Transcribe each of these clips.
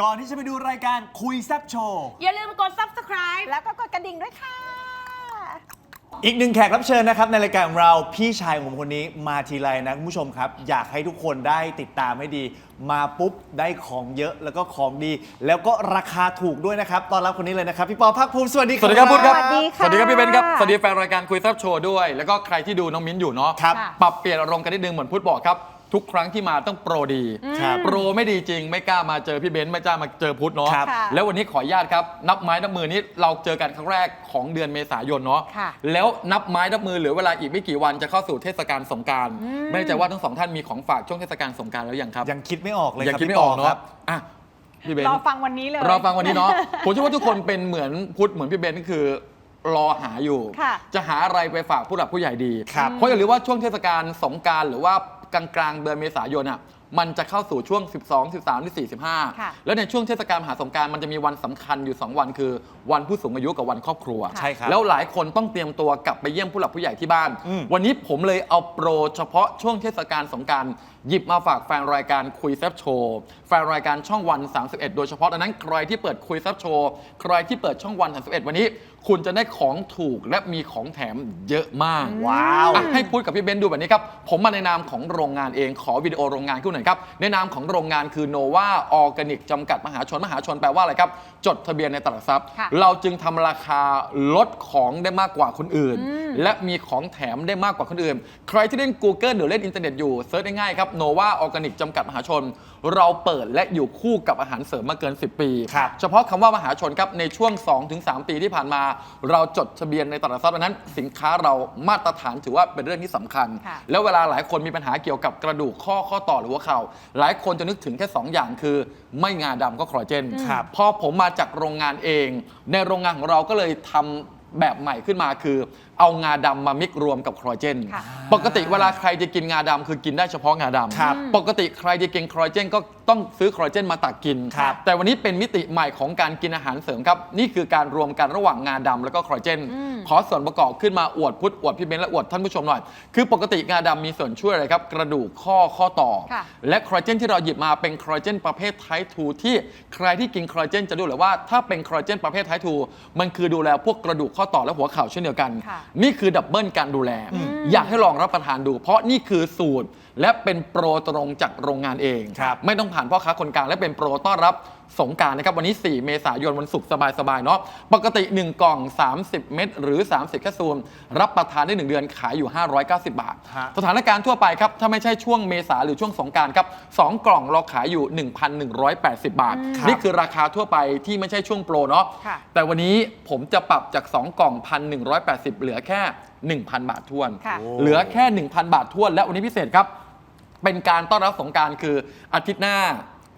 ก่อนที่จะไปดูรายการคุยแซบโชว์ อย่าลืมกด subscribe แล้วก็กดกระดิ่งด้วยค่ะ อีกหนึ่งแขกรับเชิญนะครับ ในรายการของเราพี่ชายของผมคนนี้มาทีไรนะคุณผู้ชมครับ อยากให้ทุกคนได้ติดตามให้ดี มาปุ๊บได้ของเยอะแล้วก็ของดี แล้วก็ราคาถูกด้วยนะครับตอนรับคนนี้เลยนะครับ พี่ปอภาคภูมิสวัสดีสวัสดีครับพุทธครับสวัสดีค่ะสวัสดีครับพี่เบนซ์ครับ สวัสดีแฟนรายการคุยแซบโชว์ด้วย แล้วก็ใครที่ดูน้องมิ้นอยู่เนาะ ครับค่ะปรับเปลี่ยนอารมณ์กันนิดนึงเหมือนพุทธบอกครับ ทุกครั้งที่มาต้องโปรดี ครับ โปรไม่ดีจริง ไม่กล้ามาเจอพี่เบนซ์ไม่กล้ามาเจอพุทธเนาะครับ ค่ะแล้ววันนี้ขออนุญาตครับ นับไม้นับมือนี้เราเจอกันครั้งแรกของเดือนเมษายนเนาะค่ะแล้วนับไม้นับมือเหลือเวลาอีกไม่กี่วันจะเข้าสู่เทศกาลสงกรารไม่แน่ใจว่าทั้งสองท่านมีของฝากช่วงเทศกาลสงกรารแล้วยังครับยังคิดไม่ออกเลยยังรับคิดไม่พี่อปอกคเนาะรับ อะพี่เบนซ์รอฟังวันนี้เลย เราฟังวันนี้เนาะ ผมเชื่อว่าทุกคนเป็นเหมือนพุทธเหมือนพี่เบนก็คือ รอหาอยู่ ค่ะจะหาอะไรไปฝากผู้หลักผู้ใหญ่ดี ครับเพราะอย่าลืมว่าช่วงเทศกาลสงกรารหรือว่า กลางกลางๆเดือนเมษายนอะมันจะเข้าสู่ช่วง 12 13หรือ45ค่ะแล้วในช่วงเทศกาลมหาสงกรารมันจะมีวันสำคัญอยู่ 2 วันคือ วันผู้สูงอายุกับวันครอบครัว ใช่ครับแล้วหลายคนต้องเตรียมตัวกลับไปเยี่ยมผู้หลักผู้ใหญ่ที่บ้าน อืม วันนี้ผมเลยเอาโปรเฉพาะช่วงเทศกาลสงกรารหยิบมาฝากแฟนรายการคุยแซบโชว์แฟนรายการช่องวัน 31 โดยเฉพาะดังนั้นใครที่เปิดคุยแซบโชว์ใครที่เปิดช่องวัน 31 วันนี้ คุณจะได้ของถูกและมีของแถมเยอะมากว้าวอะให้พูดกับพี่เบนซ์ดูแบบนี้ครับ ผมมาในนามของโรงงานเองขอวิดีโอโรงงานขึ้นหน่อยครับ ในนามของโรงงานคือ Nova Organic จำกัดมหาชนมหาชนแปลว่าอะไรครับ จดทะเบียนในตลาดทรัพย์ ค่ะ เราจึงทำราคาลดของได้มากกว่าคนอื่น และมีของแถมได้มากกว่าคนอื่น ใครที่เล่น Google หรือเล่นอินเทอร์เน็ตอยู่เซิร์ชได้ง่ายครับ Nova Organic จำกัดมหาชน เราเปิดและอยู่คู่กับอาหารเสริมมาเกิน 10 ปี ครับ เฉพาะคำว่ามหาชนครับในช่วง 2-3 ปีที่ผ่านมา เราจดทะเบียนในตลาดทรัพย์ดังนั้น สินค้าเรามาตรฐานถือว่าเป็นเรื่องที่สำคัญ ค่ะ แล้วเวลาหลายคนมีปัญหาเกี่ยวกับกระดูกข้อข้อต่อหรือหัวเข่า หลายคนจะนึกถึงแค่ 2 อย่างคือ ไม่งาดำก็คอลลาเจนครับ พอผมมาจากโรงงานเอง ในโรงงานของเราก็เลยทำ แบบใหม่ขึ้นมาคือ เอางาดำมามิกรวมกับคอลลาเจน ค่ะ ปกติเวลาใครจะกินงาดำคือกินได้เฉพาะงาดำครับ ปกติใครจะกินคอลลาเจนก็ ต้องซื้อคอลลาเจนมาตักกิน ครับแต่วันนี้เป็นมิติใหม่ของการกินอาหารเสริมครับ นี่คือการรวมกันระหว่างงาดำแล้วก็คอลลาเจนขอส่วนประกอบขึ้นมาอวดพุทธอวดพี่เบนซ์และอวดท่านผู้ชมหน่อย คือปกติงาดำมีส่วนช่วยอะไรครับ กระดูกข้อข้อต่อ ค่ะ และคอลลาเจนที่เราหยิบมาเป็นคอลลาเจนประเภทไทป์2ที่ใครที่กินคอลลาเจนจะรู้เลยว่าถ้าเป็นคอลลาเจนประเภทไทป์2มันคือดูแลพวกกระดูกข้อต่อและหัวเข่าเช่นเดียวกัน ค่ะนี่คือดับเบิลการดูแลอยากให้ลองรับประทานดู เพราะนี่คือสูตร และเป็นโปรตรงจากโรงงานเอง ครับ ไม่ต้องผ่านพ่อค้าคนกลางและเป็นโปรต้อนรับสงกรารนะครับวันนี้ 4 เมษายนวันศุกร์สบายๆเนาะปกติ 1 กล่อง 30 เม็ดหรือ 30แคปซูลรับประทานได้ 1 เดือนขายอยู่ 590 บาท ฮะ สถานการณ์ทั่วไปครับ ถ้าไม่ใช่ช่วงเมษาหรือช่วงสงกรารครับ2กล่องเราขายอยู่ 1,180 บาท ครับ นี่คือราคาทั่วไปที่ไม่ใช่ช่วงโปรเนาะค่ะ แต่วันนี้ผมจะปรับจาก 2 กล่อง 1,180 เหลือแค่ 1,000 บาททวน ค่ะ เหลือแค่ 1,000 บาททวน และวันนี้พิเศษครับ เป็นการต้อนรับสงกรารคืออาทิตย์หน้า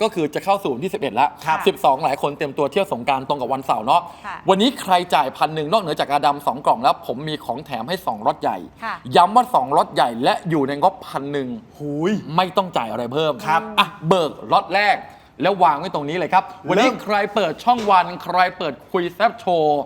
ก็คือจะเข้าสู่วันที่ 11 แล้ว ครับ12 หลายคนเตรียมตัวเที่ยวสงกรารตรงกับวันเสาร์เนาะค่ะ วันนี้ใครจ่ายพันหนึ่งนอกเหนือจากอาดำสองกล่องแล้ว ผมมีของแถมให้ 2รถใหญ่ ค่ะ ย้ำว่า 2รถใหญ่และอยู่ในงบพันหนึ่งหุยไม่ต้องจ่ายอะไรเพิ่มครับอะเบิกล็อตแรก แล้ววางไว้ตรงนี้เลยครับ วันนี้เริ่มใครเปิดช่องวันใครเปิดคุยแซบโชว์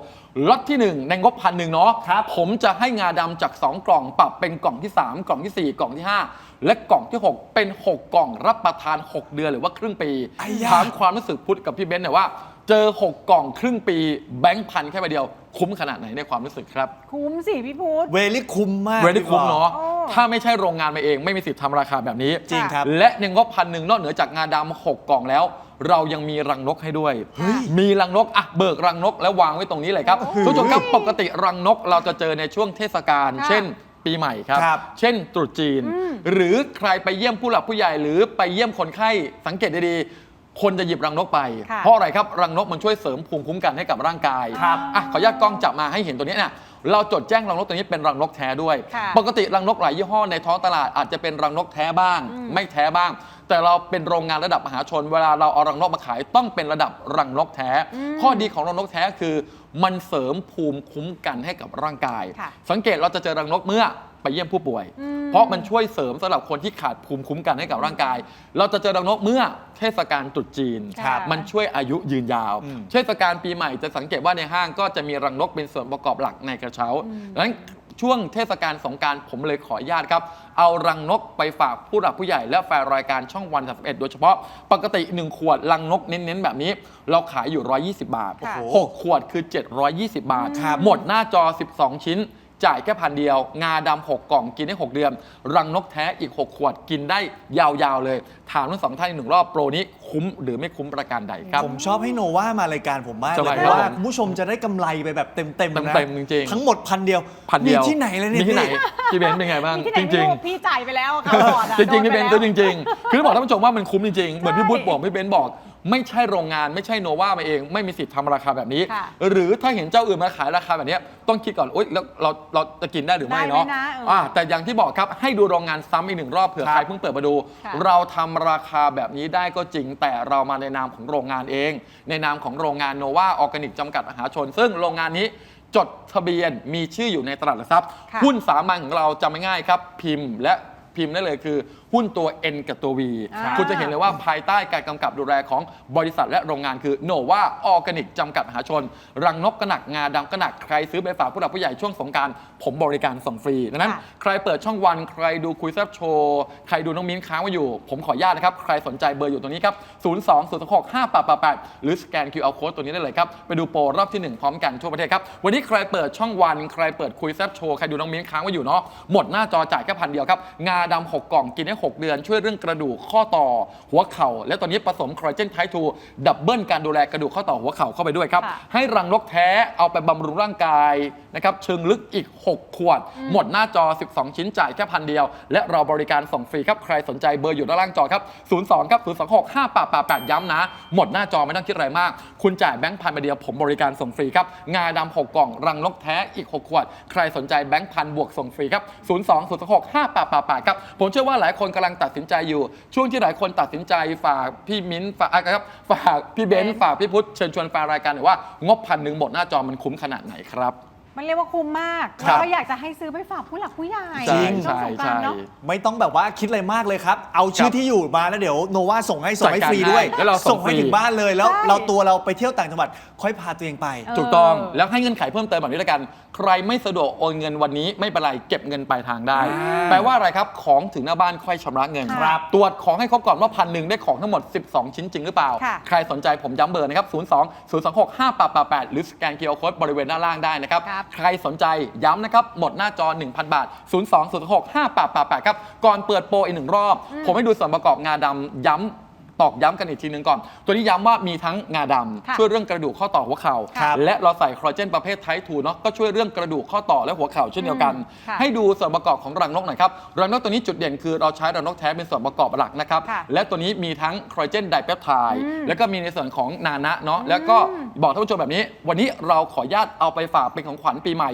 ล็อตที่ 1 ในงบพันหนึ่งเนาะครับผมจะให้งาดำจาก 2 กล่องปรับเป็นกล่องที่ 3 กล่องทีสี่ 4 กล่องที่ 5 และกล่องที่ 6 เป็น 6 กล่องรับประทาน 6 เดือนหรือว่าครึ่งปีไอ้ยะถามความรู้สึกพุทธกับพี่เบนซ์หน่อยว่า เจอ 6 กล่องครึ่งปีแบงค์พันแค่ใบเดียว คุ้มขนาดไหนในความรู้สึกครับ คุ้มสิพี่พุธเวลี่คุ้มมากเวลี่คุ้มเนาะ โอ้ ถ้าไม่ใช่โรงงานมาเอง ไม่มีสิทธิ์ทำราคาแบบนี้ จริงครับ และในงบพันหนึ่งนอกเหนือจากงาดำหกกล่องแล้ว เรายังมีรังนกให้ด้วยเฮ้ยมีรังนกอะเบิกรังนกแล้ววางไว้ตรงนี้เลยครับโอ้ทุกผู้ชมครับปกติรังนกเราจะเจอในช่วงเทศกาลค่ะ เช่น ปีใหม่ครับ ครับ เช่นตรุษจีนอืมหรือใครไปเยี่ยมผู้หลักผู้ใหญ่หรือไปเยี่ยมคนไข้สังเกตดีๆ คนจะหยิบรังนกไป ค่ะ เพราะอะไรครับรังนกมันช่วยเสริมภูมิคุ้มกันให้กับร่างกายครับอะขออนุญาตกล้องจับมาให้เห็นตัวนี้นะเราจดแจ้งรังนกตัวนี้เป็นรังนกแท้ด้วย ค่ะปกติรังนกหลายยี่ห้อในท้องตลาดอาจจะเป็นรังนกแท้บ้าง อืม ไม่แท้บ้าง แต่เราเป็นโรงงานระดับมหาชน เวลาเราเอารังนกมาขายต้องเป็นระดับรังนกแท้ ข้อดีของรังนกแท้คือ มันเสริมภูมิคุ้มกันให้กับร่างกาย ค่ะ สังเกตเราจะเจอรังนกเมื่อ ไปเยี่ยมผู้ป่วย อืม เพราะมันช่วยเสริมสำหรับคนที่ขาดภูมิคุ้มกันให้กับร่างกาย เราจะเจอรังนกเมื่อเทศกาลตรุษจีนครับมันช่วยอายุยืนยาว อืม เทศกาลปีใหม่จะสังเกตว่าในห้างก็จะมีรังนกเป็นส่วนประกอบหลักในกระเช้าดังนั้นช่วงเทศกาลสงกรารผมเลยขออนุญาตครับ เอารังนกไปฝากผู้หลักผู้ใหญ่และแฟนรายการช่องวัน31โดยเฉพาะปกติ 1 ขวดรังนกเน้นๆ แบบนี้ เราขายอยู่ 120 บาท ค่ะ 6 ขวดคือ 720 บาทครับหมดหน้าจอ 12 ชิ้น จ่ายแค่พันเดียว งาดำ6กล่องกินได้ 6 เดือน รังนกแท้อีก 6 ขวดกินได้ยาวๆเลย ถามทั้งสองท่านอีกหนึ่งรอบโปรนี้คุ้มหรือไม่คุ้มประการใดครับ ผมชอบให้โนว่ามารายการผมมากทำเลไมยคเพรับราะว่าผมคุณผู้ชมจะได้กำไรไปแบบเต็มๆนะเต็มๆจริงๆ ทั้งหมดพันเดียวพันเดียวมีที่ไหนเลยเนี่ยมีที่ไหนพี่ พี่เบนซ์เป็นไงบ้างมีที่ไหนจริงไม่รู้พี่จ่ายไปแล้วอะค่ะก่อนอะจริงๆโดพี่เบนซ์ไปก็แล้วจริง ๆ คือบอกท่านผู้ชมว่ามันคุ้มจริงๆ เหมือนพี่ใช่พุทธบอกพี่เบนซ์บอก ไม่ใช่โรงงานไม่ใช่โนวามาเอง ไม่มีสิทธิ์ทำราคาแบบนี้ ค่ะหรือถ้าเห็นเจ้าอื่นมาขายราคาแบบนี้ต้องคิดก่อนโอ๊ยแล้วเราเราจะกินได้หรือไม่ได้ไหมเนาะนะเอออ่อ่าแต่อย่างที่บอกครับให้ดูโรงงานซ้ำอีกหนึ่งรอบเผื่อครับใครเพิ่งเปิดมาดู ค่ะ เราทำราคาแบบนี้ได้ก็จริง แต่เรามาในนามของโรงงานเอง ในนามของโรงงานโนวาออร์แกนิกจำกัดมหาชน ซึ่งโรงงานนี้จดทะเบียนมีชื่ออยู่ในตลาดหลักทรัพย์ค่ะ หุ้นสามัญของเราจำไม่ง่ายครับ พิมพ์และพิมพ์ได้เลยคือหุ้นตัว N กับตัว V อ่าคุณจะเห็นเลยว่าภายใต้การกำกับดูแลของบริษัทและโรงงานคือโนวาออร์แกนิกจำกัดมหาชน รังนกกระหนักงาดำกระหนักใครซื้อไปฝากผู้หลักผู้ใหญ่ช่วงสงกรารผมบริการส่งฟรีดังนั้น ค่ะ ใครเปิดช่องวัน ใครดูคุยแซบโชว์ ใครดูน้องมิ้นค้างไว้อยู่ ผมขออนุญาตนะครับ ใครสนใจเบอร์อยู่ตรงนี้ครับ 0 2 0 2 6 5 8 8 8 หรือสแกน QR Code ตัวนี้ได้เลยครับ ไปดูโปรรอบที่ 1 พร้อมกันทั่วประเทศครับ วันนี้ใครเปิดช่องวัน ใครเปิดคุยแซบโชว์ ใครดูน้องมิ้นค้างไว้อยู่เนาะหมดหน้าจอจ่ายแค่พันเดียวครับ งาดำหกกล่องกินได้หกเดือน ช่วยเรื่องกระดูกข้อต่อหัวเข่า และตอนนี้ผสมคอลลาเจนไททูดับเบิลการดูแลกระดูกข้อต่อหัวเข่าเข้าไปด้วยครับ ค่ะ ให้รังนกแท้เอาไปบำรุงร่างกายนะครับเชิงลึกอีก 6 ขวด หมดหน้าจอ 12 ชิ้นจ่ายแค่พันเดียว และเราบริการส่งฟรีครับ ใครสนใจเบอร์อยู่ด้านล่างจอครับ 02 ครับ 026 5888 ย้ำนะ หมดหน้าจอไม่ต้องคิดอะไรมาก คุณจ่ายแบงค์พันไปเดียวผมบริการส่งฟรีครับ งาดำ 6 กล่องรังนกแท้อีก 6 ขวด ใครสนใจแบงค์พันบวกส่งฟรีครับ 02 026 5888 ครับ ผมเชื่อว่าหลายคนกำลังตัดสินใจอยู่ ช่วงที่หลายคนตัดสินใจฝากพี่มิ้นท์ฝากอะครับฝากพี่เบนซ์ฝากพี่พุทธเชิญชวนแฟนรายการหน่อยว่างบพันหนึ่งหมดหน้าจอมันคุ้มขนาดไหนครับ มันเรียกว่าคุ้มมากครับแล้วก็อยากจะให้ซื้อไปฝากผู้หลักผู้ใหญ่จริง ช่วงใช่สงกราใช่นต์เนาะ ไม่ต้องแบบว่าคิดอะไรมากเลยครับ เอาชื่คอรับที่อยู่มาแล้วเดี๋ยวโนวาส่งให้ส่งให้จัดการฟรีด้วยให้แล้วเราส่งให้ฟรี ถึงบ้านเลยแล้วใช่ เราตัวเราไปเที่ยวต่างจังหวัด ค่อยพาตัวเองไป เออ ถูกต้องแล้วให้เงื่อนไขเพิ่มเติมแบบนี้แล้วกัน ใครไม่สะดวกโอนเงินวันนี้ไม่เป็นไรเก็บเงินปลายทางได้ อ่า แปลว่าอะไรครับของถึงหน้าบ้านค่อยชำระเงินครับ ตรวจของให้ครบก่อนว่าพันหนึ่งได้ของทั้งหมด 12 ชิ้นจริงหรือเปล่า ค่ะ ใครสนใจผมย้ำเบอร์นะครับ 02 026 5888 หรือสแกนเคอร์โค้ดบริเวณด้านล่างได้นะครับ ครับใครสนใจย้ำนะครับ หมดหน้าจอ 1,000 บาท 02 026 5888 ครับ ก่อนเปิดโปรอีกหนึ่งรอบ ผมให้ดูส่วนประกอบงาดำย้ำ ตอกย้ำกันอีกทีหนึ่งก่อน ตัวนี้ย้ำว่ามีทั้งงาดำค่ะช่วยเรื่องกระดูกข้อต่อหัวเข่า ครับและเราใส่คอลลาเจนประเภทไททูเนาะก็ช่วยเรื่องกระดูกข้อต่อและหัวเข่าเช่นเดียวกัน อืมค่ะให้ดูส่วนประกอบของรังนกหน่อยครับรังนกตัวนี้จุดเด่นคือเราใช้รังนกแท้เป็นส่วนประกอบหลักนะครับค่ะและตัวนี้มีทั้งคอลลาเจนไดเปปไทด์อืมแล้วก็มีในส่วนของนานะเนาะแล้วก็บอกท่านผู้ชมแบบนี้ วันนี้เราขออนุญาตเอาไปฝากเป็นของขวัญปีใหม่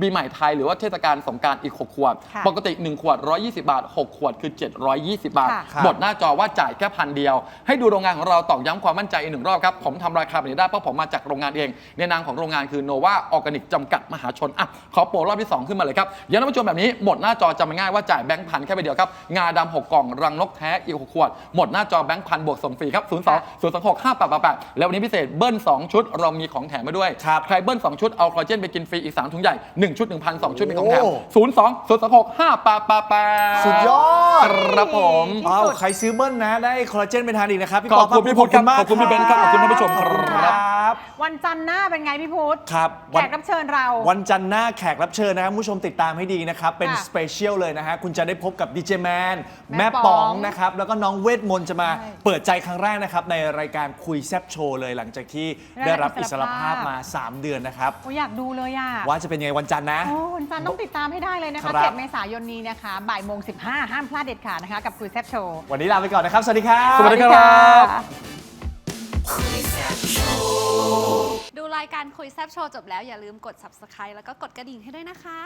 ปีใหม่ไทยหรือว่าเทศกาลสงกรารอีก 6 ขวด ค่ะปกติ 1 ขวด 120 บาท 6 ขวดคือ 720 บาท ค่ะครับหมดหน้าจอว่าจ่ายแค่พันเดียว ให้ดูโรงงานของเราตอกย้ำความมั่นใจอีกหนึ่งรอบครับ ผมทำราคาแบบนี้ได้เพราะผมมาจากโรงงานเอง ในนามของโรงงานคือโนวาออร์แกนิกจำกัดมหาชนอะขอโปรรอบที่ 2 ขึ้นมาเลยครับอย่าท่านผู้ชมแบบนี้หมดหน้าจอจำง่ายๆว่าจ่ายแบงค์พันแค่ไปเดียวครับงาดำหกกล่องรังนกแท้อีกหกขวด หมดหน้าจอแบงค์พันบวกส่งฟรีครับ0 2 0 2 6 5 8 8 8แล้ววันนี้พิเศษเบิ้ล2ชุดเรามีของแถมมาด้วย ครับ ใครเบิ้ล 2 ชุดเอาคอลลาเจนไปกินฟรีอีก 3 ถุงใหญ่1 ชุด 1,000 2 ชุดเป็นของแถมโอ้0 2 0 2 6 5 8 8 8สุดยอด ครับผมที่อ้าวสุดใครซื้อเบิ้ลนะ ได้คอลลาเจนเป็นทานอีกนะครับพี่ขอบคุณปพี่พุทธครับมากขอบคุณพี่เบนซ์ครับขอบคุณท่านผู้ชมครับขอณครับวันจันทร์หน้าเป็นไงพี่พุธครับแขกรับเชิญเรา วันจันทร์หน้าแขกรับเชิญนะครับคุณผู้ชมติดตามให้ดีนะครับเป็นค่ะสเปเชียลเลยนะฮะคุณจะได้พบกับดีเจแมนแม่แม่ป๋ป๋อองงนะครับแล้วก็น้องเวทมนต์จะมาใช่เปิดใจครั้งแรกนะครับในรายการคุยแซบโชว์เลยหลังจากที่ได้รับได้รับอิอิสสรรภาภาพพมา 3 เดือนนะครับโอ้อยากดูเลยอะว่าจะเป็นยังไงวันจันทร์นะ โอ้วันจันทร์ต้องติดตามให้ได้เลยนะครัคะบเจ็ดเมษายนนี้นะคะบ่ายโมงสิบห้าห้ามพลาดเด็ดขาดนะคะ กับคุยแซบโชว์ วันนี้ลาไปก่อนนะครับ สวัสดีครับ สวัสดีครับ ดูรายการคุยแซบโชว์จบแล้วอย่าลืมกด subscribe แล้วก็กดกระดิ่งให้ด้วยนะคะ